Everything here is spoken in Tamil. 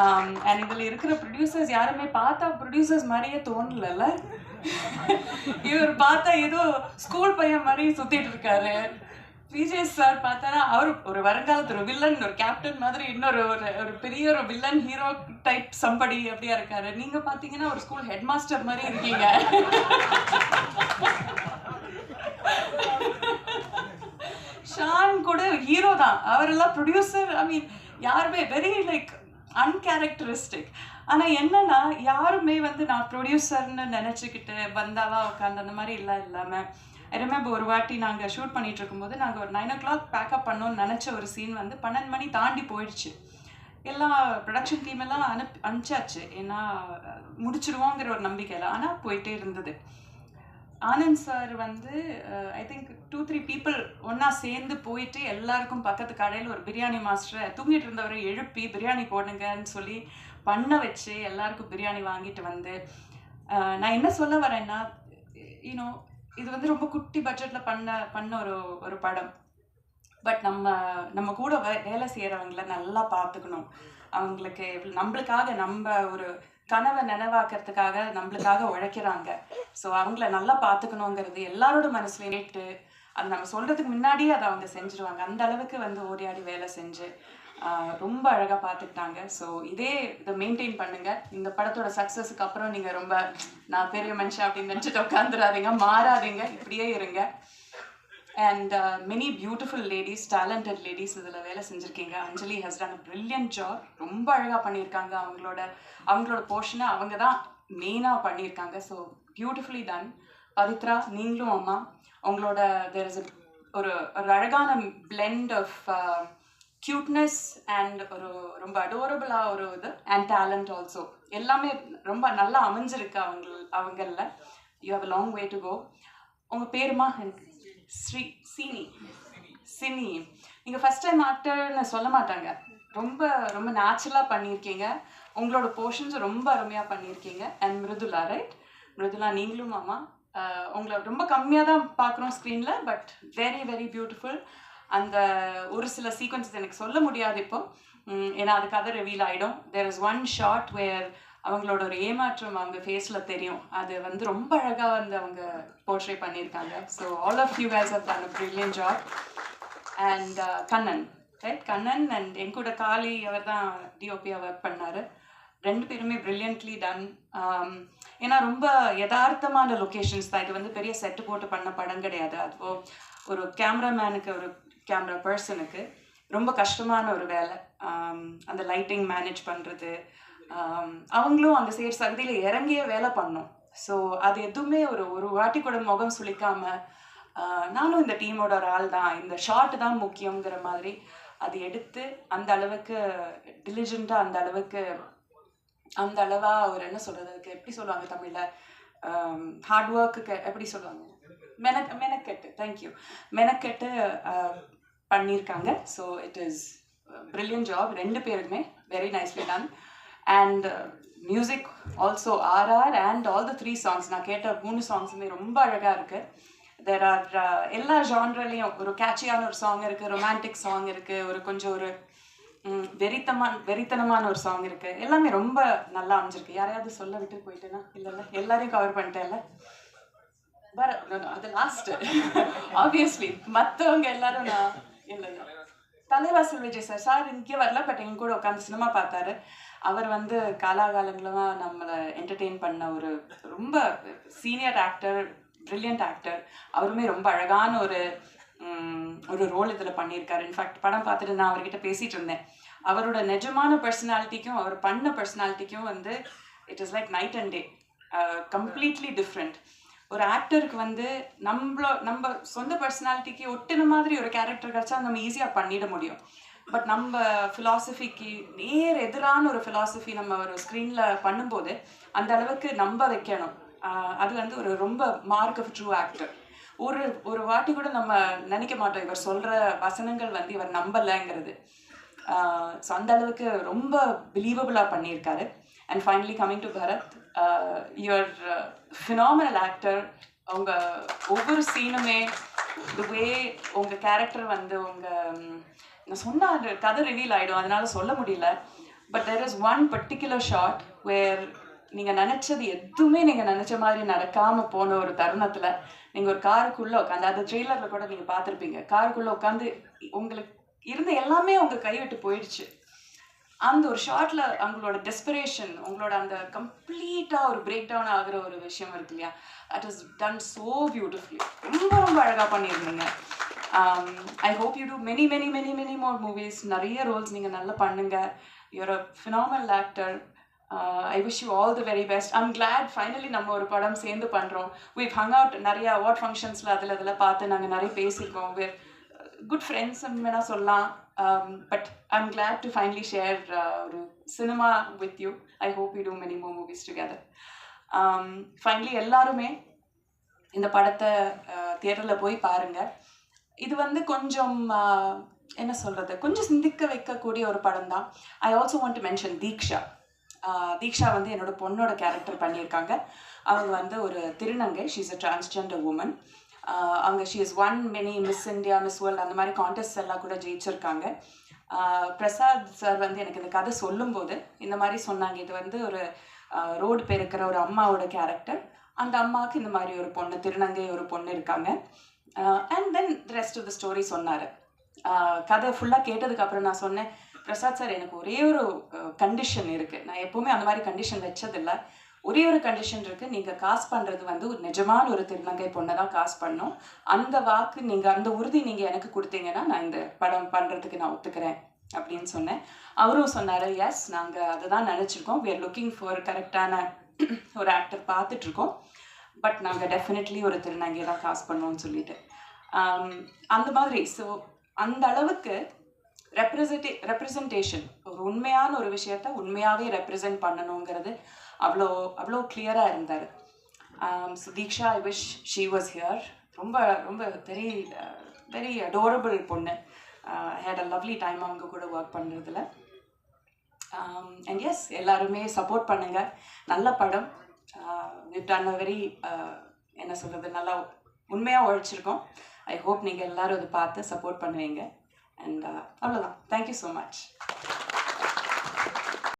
Um, அண்ட் இதில் இருக்கிற ப்ரொடியூசர்ஸ் யாருமே பார்த்தா ப்ரொடியூசர்ஸ் மாதிரியே தோணலல்ல. இவர் பார்த்தா ஏதோ ஸ்கூல் பையன் மாதிரி சுற்றிட்டு இருக்காரு. விஜய் சார் பார்த்தாரா அவர் ஒரு வருங்காலத்து ஒரு வில்லன் ஒரு கேப்டன் மாதிரி இன்னொரு ஒரு ஒரு பெரிய ஒரு வில்லன் ஹீரோ டைப் சம்படி அப்படியா இருக்காரு. நீங்க பாத்தீங்கன்னா ஒரு ஸ்கூல் ஹெட் மாஸ்டர் மாதிரி இருக்கீங்க. ஷான் கூட ஹீரோ தான். அவரெல்லாம் ப்ரொடியூசர் ஐ மீன் யாருமே வெரி லைக் அன்கேரக்டரிஸ்டிக் ஆனால் என்னன்னா யாருமே வந்து நான் ப்ரொடியூசர்னு நினச்சிக்கிட்டு வந்தாவா உட்காந்து அந்த மாதிரி எல்லாம் இல்லாமல் ரிமெம்பர் ஒரு வாட்டி நாங்கள் ஷூட் பண்ணிட்டு இருக்கும்போது நாங்கள் ஒரு நைன் ஓ கிளாக் பேக்கப் பண்ணோம்னு நினச்ச ஒரு சீன் வந்து பன்னெண்டு மணி தாண்டி போயிடுச்சு. எல்லா ப்ரொடக்ஷன் டீம் எல்லாம் அனுப்பி அனுப்பிச்சாச்சு. ஏன்னா முடிச்சிடுவோங்கிற ஒரு நம்பிக்கையில். ஆனால் போயிட்டே இருந்தது. ஆனந்த் சார் வந்து I think two three people ஒன்றா சேர்ந்து போயிட்டு எல்லாருக்கும் பக்கத்து கடையில் ஒரு பிரியாணி மாஸ்டரை தூங்கிட்டு இருந்தவரை எழுப்பி பிரியாணி போடுங்கன்னு சொல்லி பண்ண வச்சு எல்லாருக்கும் பிரியாணி வாங்கிட்டு வந்து நான் என்ன சொல்ல வரேன்னா யூனோ இது வந்து ரொம்ப குட்டி பட்ஜெட்டில் பண்ண பண்ண ஒரு ஒரு படம். பட் நம்ம நம்ம கூட வே- வேலை செய்கிறவங்கள நல்லா பார்த்துக்கணும். அவங்களுக்கு நம்மளுக்காக நம்ம ஒரு கனவை நினைவாக்கிறதுக்காக நம்மளுக்காக உழைக்கிறாங்க. ஸோ அவங்கள நல்லா பார்த்துக்கணுங்கிறது எல்லாரோட மனசுலையும் கேட்டு அது நம்ம சொல்றதுக்கு முன்னாடியே அதை அவங்க செஞ்சுருவாங்க. அந்த அளவுக்கு வந்து ஓடியாடி வேலை செஞ்சு ரொம்ப அழகாக பார்த்துக்கிட்டாங்க. ஸோ இதே இதை மெயின்டைன் பண்ணுங்க. இந்த படத்தோட சக்ஸஸுக்கு அப்புறம் நீங்கள் ரொம்ப நான் பெரிய மனுஷன் அப்படின்னு நினச்சிட்டு உட்காந்துடாதீங்க மாறாதீங்க. இப்படியே இருங்க. And many beautiful ladies talented ladies இதில் வேலை செஞ்சுருக்கீங்க. Anjali has done brilliant job ரொம்ப அழகாக பண்ணியிருக்காங்க. அவங்களோட அவங்களோட போர்ஷனை அவங்க தான் மெயினாக பண்ணியிருக்காங்க. ஸோ பியூட்டிஃபுல்லி டன் பவித்ரா நீங்களும் அம்மா உங்களோட தெர் இஸ் ஒரு ஒரு அழகான பிளெண்ட் ஆஃப் க்யூட்னஸ் அண்ட் ஒரு ரொம்ப அடோரபிளாக ஒரு இது அண்ட் டேலண்ட் ஆல்சோ எல்லாமே ரொம்ப நல்லா அமைஞ்சிருக்கு அவங்க அவங்களில். You have long way to go உங்கள் பேருமா ஸ்ரீ சீனி. சினி. நீங்கள் ஃபஸ்ட் டைம் ஆக்டர்னு சொல்ல மாட்டாங்க. ரொம்ப ரொம்ப நேச்சுரலாக பண்ணியிருக்கீங்க. உங்களோட போர்ஷன்ஸ் ரொம்ப அருமையாக பண்ணியிருக்கீங்க. அண்ட் மிருதுலா ரைட் மிருதுலா நீங்களும் மாமா. உங்களை ரொம்ப கம்மியாக தான் பார்க்குறோம் ஸ்க்ரீனில் பட் வெரி வெரி பியூட்டிஃபுல் அந்த ஒரு சில சீக்வன்சஸ் எனக்கு சொல்ல முடியாது இப்போ. ஏன்னா அது கதை ரிவீல் ஆகிடும் there is one short where அவங்களோட ஒரு ஏமாற்றம் அவங்க ஃபேஸில் தெரியும். அது வந்து ரொம்ப அழகாக வந்து அவங்க போர்ட்ரே பண்ணியிருக்காங்க. So all of you guys of and brilliant job and Kannan right Kannan and என் கூட காளி அவர் தான் டிஓபியாக ஒர்க் பண்ணார். ரெண்டு பேருமே ப்ரில்லியன்ட்லி டன் um, ஏன்னா ரொம்ப யதார்த்தமான லொக்கேஷன்ஸ் தான். இது வந்து பெரிய செட்டு போட்டு பண்ண படம் கிடையாது. அதுவோ ஒரு கேமராமேனுக்கு ஒரு கேமரா பர்சனுக்கு ரொம்ப கஷ்டமான ஒரு வேலை. Um, அந்த லைட்டிங் மேனேஜ் பண்ணுறது அவங்களும் அந்த சேர் சகதியில் இறங்கிய வேலை பண்ணோம் ஸோ அது எதுவுமே ஒரு ஒரு வாட்டி கூட முகம் சுளிக்காம நானும் இந்த டீமோட ஒரு ஆள் தான். இந்த ஷார்ட் தான் முக்கியங்கிற மாதிரி அது எடுத்து அந்த அளவுக்கு டிலிஜெண்ட்டாக அந்த அளவுக்கு அந்த அளவாக ஒரு என்ன சொல்கிறதுக்கு எப்படி சொல்லுவாங்க தமிழில்? ஹார்ட் ஒர்க்குக்கு எப்படி சொல்லுவாங்க? மெனக் மெனக்கெட்டு தேங்க்யூ மெனக்கெட்டு பண்ணியிருக்காங்க. So it is brilliant job ரெண்டு பேருமே very nicely done and music also RR and all the three songs நான் கேட்ட மூணு சாங்ஸுமே ரொம்ப அழகாக இருக்குது தெர் ஆர் uh, எல்லா ஜான்ரலையும் ஒரு கேட்சியான ஒரு சாங் இருக்குது ரொமான்டிக் சாங் இருக்குது ஒரு கொஞ்சம் ஒரு வெறித்தமான வெறித்தனமான ஒரு சாங் இருக்குது எல்லாமே ரொம்ப நல்லா அமைஞ்சிருக்கு. யாரையாவது சொல்ல விட்டு போயிட்டேனா இல்லைல்ல எல்லாரையும் கவர் பண்ணிட்டேன்ல. வர அது லாஸ்ட்டு ஆப்வியஸ்லி மற்றவங்க எல்லாரும் நான் இல்லை இல்லை. தலைவாசல் விஜய் சார் சார் இங்கே வரல பட் எங்க கூட உட்காந்து சினிமா பார்த்தாரு. அவர் வந்து காலாகாலங்களா நம்மளை என்டர்டெயின் பண்ண ஒரு ரொம்ப சீனியர் ஆக்டர் ப்ரில்லியன்ட் ஆக்டர் அவருமே ரொம்ப அழகான ஒரு ஒரு ரோல் இதில் பண்ணியிருக்காரு. இன்ஃபேக்ட் படம் பார்த்துட்டு நான் அவர்கிட்ட பேசிகிட்டு இருந்தேன். அவரோட நிஜமான பர்சனாலிட்டிக்கும் அவர் பண்ண பர்சனாலிட்டிக்கும் வந்து it is like night and day completely different ஒரு ஆக்டருக்கு வந்து நம்மள நம்ம சொந்த பர்சனாலிட்டிக்கு ஒட்டின மாதிரி ஒரு கேரக்டர் கிடைச்சா நம்ம ஈஸியாக பண்ணிட முடியும். பட் நம்ம ஃபிலாசபிக்கு நேர் எதிரான ஒரு ஃபிலாசபி நம்ம ஒரு ஸ்க்ரீனில் பண்ணும்போது அந்த அளவுக்கு நம்ப வைக்கணும். அது வந்து ஒரு ரொம்ப மார்க் ஆஃப் ட்ரூ ஆக்டர் ஒரு ஒரு வாட்டி கூட நம்ம நினைக்க மாட்டோம் இவர் சொல்கிற வசனங்கள் வந்து இவர் நம்பலைங்கிறது. ஸோ அந்த அளவுக்கு ரொம்ப பிலீவபிளாக பண்ணியிருக்காரு. And finally coming to Bharath your phenomenal actor அவங்க ஒவ்வொரு சீனுமே தி வே உங்கள் கேரக்டர் வந்து உங்கள் um, நான் சொன்ன கதை ரிவீல் ஆகிடும் அதனால் சொல்ல முடியல. But there is one particular shot where நீங்கள் நினச்சது எதுவுமே நீங்கள் நினச்ச மாதிரி நடக்காமல் போன ஒரு தருணத்தில் நீங்கள் ஒரு காருக்குள்ளே உட்காந்து அந்த ட்ரெய்லரில் கூட நீங்கள் பார்த்துருப்பீங்க. காருக்குள்ளே உட்காந்து உங்களுக்கு இருந்த எல்லாமே உங்கள் கைவிட்டு போயிடுச்சு. அந்த ஒரு ஷார்ட்ல அவங்களோட டெஸ்பிரேஷன் உங்களோட அந்த கம்ப்ளீட்டாக ஒரு பிரேக் டவுன் ஆகுற ஒரு விஷயம் இருக்கு இல்லையா? That is done so beautifully ரொம்ப ரொம்ப அழகாக பண்ணியிருந்தீங்க. I hope you do many many many many more movies நிறைய ரோல்ஸ் நீங்கள் நல்லா பண்ணுங்க. You're a phenomenal actor I wish you all the very best I'm glad finally நம்ம ஒரு படம் சேர்ந்து பண்ணுறோம் வி ஹங் அவுட் நிறைய அவார்ட் ஃபங்க்ஷன்ஸில் அதில் அதில் பார்த்து நாங்கள் நிறைய பேசியிருக்கோம். வேர் குட் ஃப்ரெண்ட்ஸ் வேணால் சொல்லலாம். But I'm glad to finally share ஒரு cinema with you I hope you do many more movies together finally எல்லாருமே இந்த படத்தை uh, தியேட்டரில் போய் பாருங்கள் இது வந்து கொஞ்சம் uh, என்ன சொல்கிறது கொஞ்சம் சிந்திக்க வைக்கக்கூடிய ஒரு படம் தான். I also want to mention Deeksha. Uh, Deeksha வந்து என்னோட பொண்ணோட கேரக்டர் பண்ணியிருக்காங்க. அவங்க வந்து ஒரு திருநங்கை. ஷீஸ் அ டிரான்ஸ்ஜெண்டர் உமன் அவங்க she is one many Miss India Miss World அந்த மாதிரி கான்டெஸ்ட் எல்லாம் கூட ஜெயிச்சிருக்காங்க. பிரசாத் சார் வந்து எனக்கு இந்த கதை சொல்லும்போது இந்த மாதிரி சொன்னாங்க. இது வந்து ஒரு ரோடு பெருக்கிற ஒரு அம்மாவோட கேரக்டர் அந்த அம்மாவுக்கு இந்த மாதிரி ஒரு பொண்ணு திருநங்கை ஒரு பொண்ணு இருக்காங்க. And then rest of the story சொன்னார். கதை ஃபுல்லாக கேட்டதுக்கப்புறம் நான் சொன்னேன் பிரசாத் சார் எனக்கு ஒரே ஒரு கண்டிஷன் இருக்குது நான் எப்போவுமே அந்த மாதிரி கண்டிஷன் வச்சதில்லை. ஒரே ஒரு கண்டிஷன் இருக்குது நீங்கள் காசு பண்ணுறது வந்து ஒரு நிஜமான ஒரு திருநங்கை பொண்ணை தான் காசு பண்ணும். அந்த வாக்கு நீங்கள் அந்த உறுதி நீங்கள் எனக்கு கொடுத்தீங்கன்னா நான் இந்த படம் பண்ணுறதுக்கு நான் ஒத்துக்கிறேன் அப்படின்னு சொன்னேன். அவரும் சொன்னார் எஸ் நாங்கள் அதை தான் நினச்சிருக்கோம் வி ஆர் லுக்கிங் ஃபார் கரெக்டான ஒரு ஆக்டர் பார்த்துட்ருக்கோம். பட் நாங்கள் டெஃபினெட்லி ஒரு திருநங்கை தான் காசு பண்ணுவோம்னு சொல்லிட்டு. அந்த மாதிரி. ஸோ அந்த அளவுக்கு ரெப்ரசன்டே ரெப்ரசன்டேஷன் ஒரு உண்மையான ஒரு விஷயத்த உண்மையாகவே ரெப்ரசன்ட் பண்ணணுங்கிறது அவ்வளோ அவ்வளோ கிளியராக இருந்தார். So Deeksha I wish she was here ரொம்ப ரொம்ப வெரி வெரி அடோரபிள் பொண்ணு. ஹேட் அ லவ்லி டைம் அவங்க கூட ஒர்க் பண்ணுறதுல அண்ட் எஸ் எல்லாருமே சப்போர்ட் பண்ணுங்கள் நல்ல படம். வித் டன் அ வெரி என்ன சொல்கிறது நல்லா உண்மையாக உழைச்சிருக்கோம். ஐ ஹோப் நீங்கள் எல்லோரும் அதை பார்த்து சப்போர்ட் பண்ணுவீங்க. அண்ட் அவ்வளோதான் தேங்க்யூ ஸோ மச்